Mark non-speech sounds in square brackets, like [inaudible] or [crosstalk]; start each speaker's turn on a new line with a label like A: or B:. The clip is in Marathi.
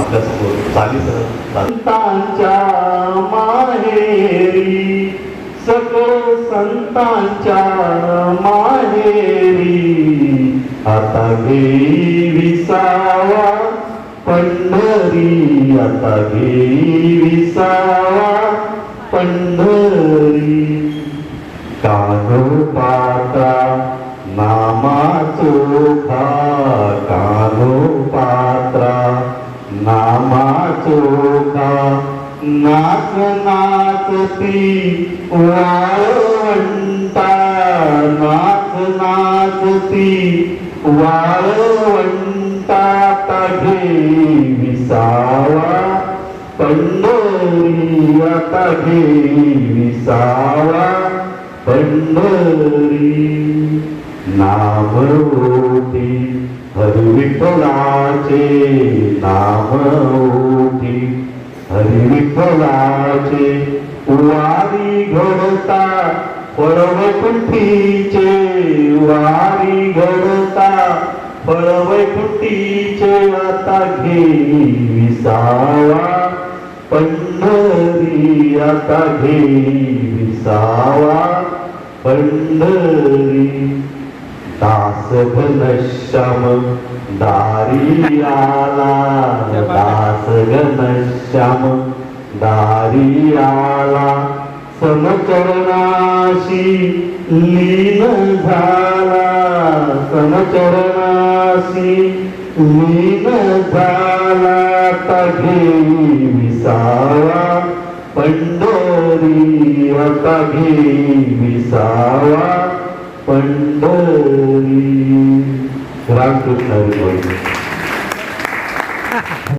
A: आपल्यासमोर चालीसह
B: संतांच्या माहेरी सकळ संतांच्या माहेरी आता घेई विसावा पंढरी आता घेई विसावा पंढरी कानोपाता नामाचो भा नामाचोखा नाच नाचती वाळवंटा. नाच नाचती वाळवंटा. तघे विसावा. पंढरी आता घे विसावा. पंढरी नाम हरी विठ्ठलाचे नाम ओटी हरी विठ्ठलाचे वारी घडता फळवैकुंठीचे वारी घडता फळवैकुंठीचे आता घे विसावा पंढरी आता घे विसावा पंढरी दास घनश्याम दारी आला दास घनश्याम दारी आला समचरणाशी लीन झाला. समचरणाशी लीन झाला. तघे विसावा पंढरी तघे विसावा पंढरी Frankfurt Auditorium. [laughs]